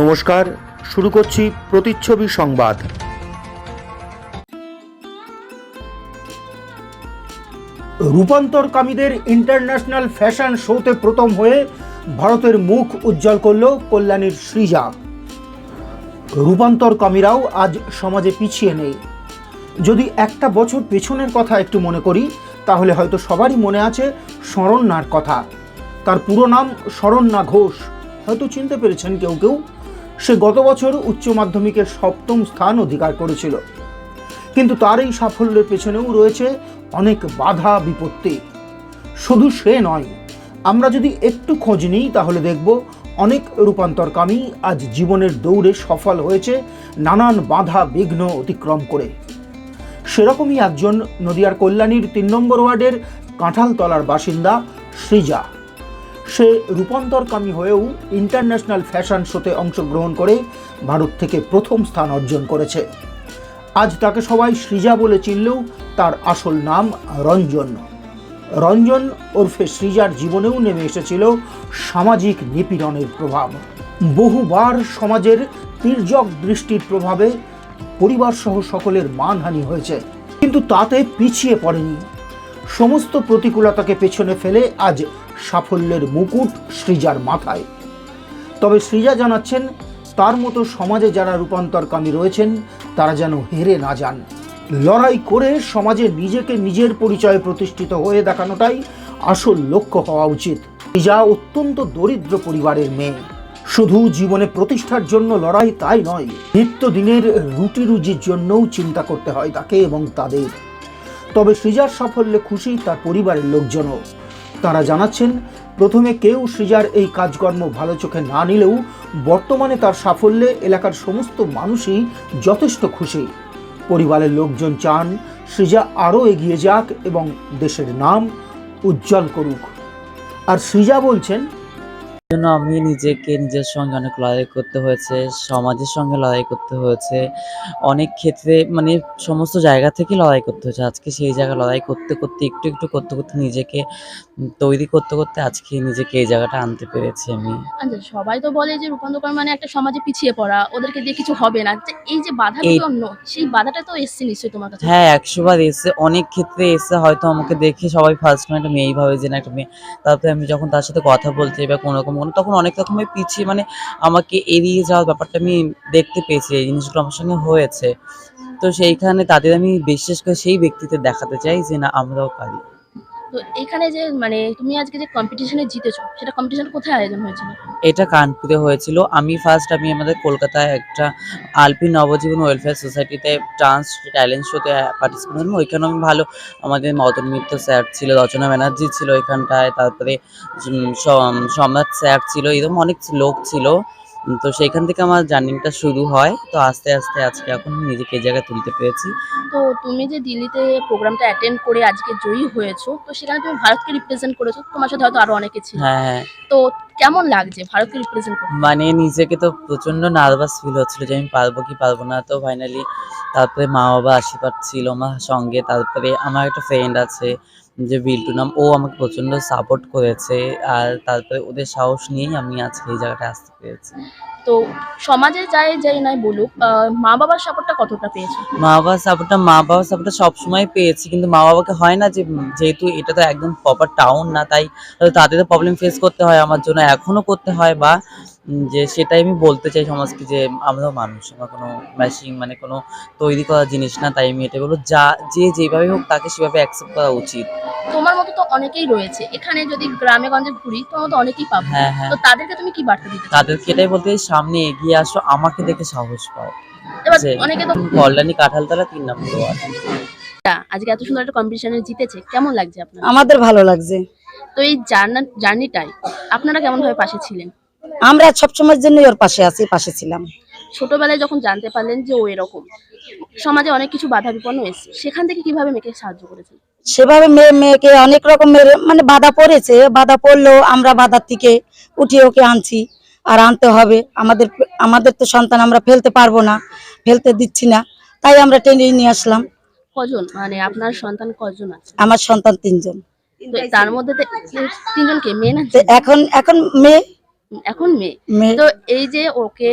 নমস্কার, শুরু করছি প্রতিচ্ছবি সংবাদ। রূপান্তরকামীদের ইন্টারন্যাশনাল ফ্যাশন শোতে প্রথম হয়ে ভারতের মুখ উজ্জ্বল করল কল্যাণীর সৃজা। রূপান্তরকামীরাও আজ সমাজে পিছিয়ে নেই। যদি একটা বছর পেছনের কথা একটু মনে করি, তাহলে হয়তো সবারই মনে আছে শরণ্যার কথা। তার পুরো নাম শরণ্যা ঘোষ। হয়তো চিনতে পেরেছেন কেউ কেউ। সে গত বছর উচ্চ মাধ্যমিকের সপ্তম স্থান অধিকার করেছিল। কিন্তু তার এই সাফল্যের পেছনেও রয়েছে অনেক বাধা, বিপত্তি। শুধু সে নয়, আমরা যদি একটু খোঁজ নিই তাহলে দেখব অনেক রূপান্তরকামী আজ জীবনের দৌড়ে সফল হয়েছে নানান বাধা, বিঘ্ন অতিক্রম করে। সেরকমই একজন নদিয়ার কল্যাণীর তিন নম্বর ওয়ার্ডের কাঁঠালতলার বাসিন্দা সৃজা। সে রূপান্তরকামী হয়েও ইন্টারন্যাশনাল ফ্যাশন শোতে অংশগ্রহণ করে ভারত থেকে প্রথম স্থান অর্জন করেছে। আজ তাকে সবাই সৃজা বলে চিনলেও তার আসল নাম রঞ্জন। রঞ্জন ওরফে সৃজার জীবনেও নেমে এসেছিল সামাজিক নিপীড়নের প্রভাব। বহুবার সমাজের তির্যক দৃষ্টির প্রভাবে পরিবারসহ সকলের মানহানি হয়েছে, কিন্তু তাতে পিছিয়ে পড়েনি। সমস্ত প্রতিকূলতাকে পেছনে ফেলে আজ সাফল্যের মুকুট সৃজার মাথায়। তবে সৃজা জানাচ্ছেন, তার মতো সমাজে যারা রূপান্তরকামী রয়েছেন, তারা যেন হেরে না যান। লড়াই করে সমাজে নিজেকে নিজের পরিচয়ে প্রতিষ্ঠিত হয়ে দেখানোটাই আসল লক্ষ্য হওয়া উচিত। সৃজা অত্যন্ত দরিদ্র পরিবারের মেয়ে। শুধু জীবনে প্রতিষ্ঠার জন্য লড়াই তাই নয়, নিত্যদিনের রুটি রুজির জন্যও চিন্তা করতে হয় তাকে এবং তাদের। তবে সৃজার সাফল্যে খুশি তার পরিবারের লোকজনও। তারা জানাচ্ছেন, প্রথমে কেউ সৃজার এই কাজকর্ম ভালো চোখে না নিলেও বর্তমানে তার সাফল্যে এলাকার সমস্ত মানুষই যথেষ্ট খুশি। পরিবারের লোকজন চান সৃজা আরও এগিয়ে যাক এবং দেশের নাম উজ্জ্বল করুক। আর সৃজা বলছেন জন্য আমি নিজেকে নিজের সঙ্গে অনেক লড়াই করতে হয়েছে সমাজের সঙ্গে লড়াই করতে হয়েছে। অনেক ক্ষেত্রে মানে সমস্ত জায়গা থেকে লড়াই করতে হয়েছে। আজকে সেই জায়গায় লড়াই করতে করতে একটু একটু করতে করতে নিজেকে তৈরি করতে করতে আজকে নিজেকে এই জায়গাটা আনতে পেরেছি আমি। আচ্ছা সবাই তো বলে যে রূপান্তর মানে একটা সমাজে পিছিয়ে পড়া ওদেরকে দিয়ে কিছু হবে না। এই যে বাধা বিপন্ন সেই বাধাটা তো এসছে নিশ্চয়ই তোমার কাছে। হ্যাঁ একশো বার এসে অনেক ক্ষেত্রে এসে হয়তো আমাকে দেখে সবাই ফার্স্ট টাইম একটা মেয়েই ভাবে যে না একটা মেয়ে। তারপরে আমি যখন তার সাথে কথা বলতে যাই বা কোনো রকম কোনো তখন অনেক রকমের পিছিয়ে মানে আমাকে এড়িয়ে যাওয়ার ব্যাপারটা আমি দেখতে পেয়েছি, এই জিনিসগুলো আমার সঙ্গে হয়েছে। তো সেইখানে তাদের আমি বিশেষ করে সেই ব্যক্তিতে দেখাতে চাই যে না, আমরাও পারি। তো এখানে যে মানে তুমি আজকে যে কম্পিটিশনে জিতেছো, সেটা কম্পিটিশন কোথায় আয়োজন হয়েছিল? এটা কানপুরে হয়েছিল। আমি ফার্স্ট আমি আমাদের কলকাতায় একটা আলপি নবজীবন ওয়েলফেয়ার সোসাইটিতে ডান্স ট্যালেন্ট শোতে পার্টিসিপেট করলাম ওইখানে আমি ভালো, আমাদের মদন মিত্র স্যার ছিল, রচনা ব্যানার্জি ছিল এখানটায় তারপরে সম্রাট স্যার ছিল, এরকম অনেক লোক ছিল। তো সেইখান থেকে আমার জার্নিংটা শুরু হয়। তো আস্তে আস্তে আজকে এখন নিজেকে এই জায়গায় তুলতে পেরেছি। তো তুমি যে দিল্লিতে প্রোগ্রামটা অ্যাটেন্ড করে আজকে জয়ী হয়েছো তো সেখানে তুমি ভারতকে রিপ্রেজেন্ট করেছ তোমার সাথে হয়তো আরও অনেকে ছিল। হ্যাঁ হ্যাঁ। তো কেমন লাগছে ভারতকে রিপ্রেজেন্ট করতে? মানে নিজেকে তো প্রচণ্ড নার্ভাস ফিল হচ্ছিল যে আমি পারব কি পারব না। তো ফাইনালি তারপরে মা বাবা আশীর্বাদ ছিল আমার সঙ্গে। তারপরে আমার একটা ফ্রেন্ড আছে যে বিল্টু নাম ও আমাকে প্রচণ্ড সাপোর্ট করেছে আর তারপরে ওদের সাহস নিয়েই আমি আজকে এই জায়গাটা আসতে পেরেছি। তো সমাজে যাই যাই নাই বলুক মা বাবার সাপোর্টটা কতটা পেয়েছ? মা বাবার সাপোর্টটা মা বাবার সাপোর্টটা সবসময় পেয়েছি কিন্তু মা বাবাকে হয় না যে যেহেতু এটা তো একদম প্রপার টাউন না তাই তাদের প্রবলেম ফেস করতে হয় আমার জন্য এখনও করতে হয় বা যে সেটাই আমি বলতে চাই সমাজকে যে আমরাও মানুষ আমরা কোনো মেশিন মানে কোনো তৈরি করা জিনিস না তাই আমি এটা বলব যা যে যেভাবে হোক তাকে সেভাবে অ্যাকসেপ্ট করা উচিত। তোমার মতো তো অনেকেই রয়েছে। এখানে যদি গ্রামে গঞ্জে ঘুরি তোমার মতো অনেকেই পাবো। হ্যাঁ হ্যাঁ। তো তাদেরকে তুমি কি বার্তা দিতে তাদেরকে এটাই বলতে চাই, সামনে এগিয়ে আসো আমাকে দেখে সাহস পাও। এবার যে অনেকে তো কল্যাণী কাঁঠালতলা তিন নম্বর ওয়ার্ড। আজকে এত সুন্দর একটা কম্পিটিশনে জিতেছে কেমন লাগছে আপনার আমাদের ভালো লাগছে। তো এই জার্না জার্নিটাই আপনারা কেমন ভাবে পাশে ছিলেন? আমরা সবসময়ের জন্য ওর পাশে আছি পাশে ছিলাম। ছোটবেলায় যখন জানতে পারলেন যে ও এরকম সমাজে অনেক কিছু বাধা বিপন্ন এসেছে সেখান থেকে কীভাবে মেয়েকে সাহায্য করেছেন? সেভাবে মেয়ে মেয়েকে অনেক রকমের মানে বাধা পড়েছে বাধা পড়লেও আমরা বাধার থেকে উঠিয়ে ওকে আনছি আর আনতে হবে। আমাদের আমাদের তো সন্তান আমরা ফেলতে পারব না ফেলতে দিচ্ছি না তাই আমরা টেনে নিয়ে আসলাম। কজন? মানে আপনার সন্তান কজন আছে? আমার সন্তান তিনজন। তার মধ্যে তিনজনকে মেয়ে না এখন এখন মেয়ে এখন মেয়ে। তো এই যে ওকে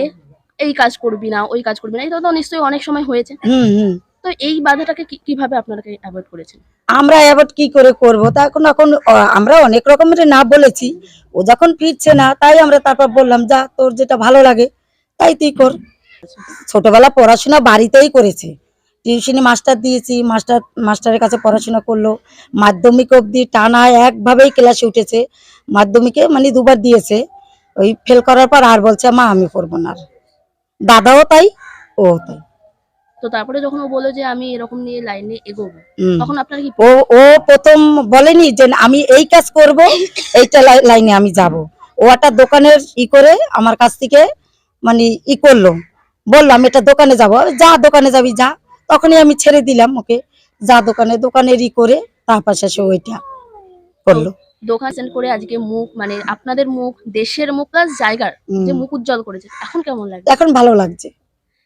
এই কাজ করবি না ওই কাজ করবি না এটা তো নিশ্চয়ই অনেক সময় হয়েছে। হুম হুম। তো এই বাধাটাকে কীভাবে আপনারা অ্যাভয়েড করেছেন? আমরা অ্যাভয়েড কি করে করব? তা এখন এখন আমরা অনেক রকমের না বলেছি। ও যখন ফিরছে না তাই আমরা তারপর বললাম যা তোর যেটা ভালো লাগে তাই তুই কর। ছোটবেলা পড়াশোনা বাড়িতেই করেছে। টিউশনি মাস্টার দিয়েছি মাস্টার মাস্টারের কাছে পড়াশোনা করল। মাধ্যমিক অবধি টানা একভাবেই ক্লাসে উঠেছে। মাধ্যমিকে মানে দুবার দিয়েছে। ওই ফেল করার পর আর বলছে মা আমি পড়ব না দাদাও তাই ও তাই। তো তারপরে যখন ও বলল যে আমি এরকম নিয়ে লাইনে এগোবো তখন আপনারা কি ও ও প্রথম বলেনি যে আমি এই কাজ করব এইটা লাই- লাইনে আমি যাব। ও একটা দোকানের ই করে আমার কাছ থেকে মানে ই করল। বললাম এটা দোকানে যাব। যা দোকানে যাবি যা। তখনই আমি ছেড়ে দিলাম ওকে। যা দোকানে দোকানের ই করে তারপর শেষে ওইটা করল। দোকান সেন্ড করে আজকে মুখ মানে আপনাদের মুখ দেশের মুখ প্লাস জায়গার যে মুখ উজ্জ্বল করেছে। এখন কেমন লাগে এখন ভালো লাগছে।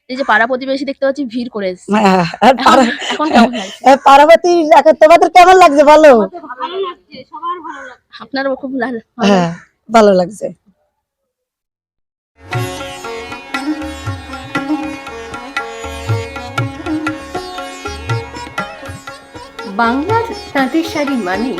এই যে পাড়া প্রতিবেশী দেখতে পাচ্ছি ভিড় করে এসছে। হ্যাঁ, এখন পাড়া- এখন কেমন লাগছে? এখন তোমাদের কেমন লাগছে ভালো আপনারও খুব ভালো হ্যাঁ ভালো লাগছে। বাংলার তাঁতের শাড়ি মানেই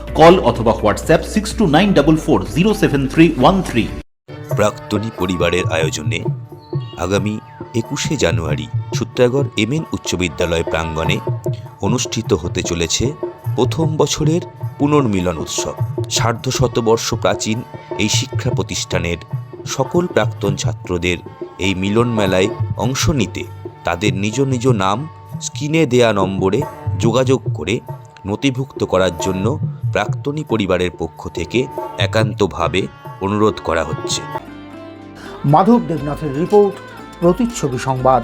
কল অথবা WhatsApp six two nine double four zero seven three one three. প্রাক্তনী পরিবারের আয়োজনে আগামী একুশে জানুয়ারি সূত্রাগড় এম এন উচ্চ বিদ্যালয় প্রাঙ্গণে অনুষ্ঠিত হতে চলেছে প্রথম বছরের পুনর্মিলন উৎসব। সার্ধ শতবর্ষ প্রাচীন এই শিক্ষা প্রতিষ্ঠানের সকল প্রাক্তন ছাত্রদের এই মিলন মেলায় অংশ নিতে তাদের নিজ নিজ নাম স্ক্রিনে দেয়া নম্বরে যোগাযোগ করে নথিভুক্ত করার জন্য প্রাক্তনী পরিবারের পক্ষ থেকে একান্তভাবে অনুরোধ করা হচ্ছে। মাধব দেবনাথের রিপোর্ট প্রতিচ্ছবি সংবাদ।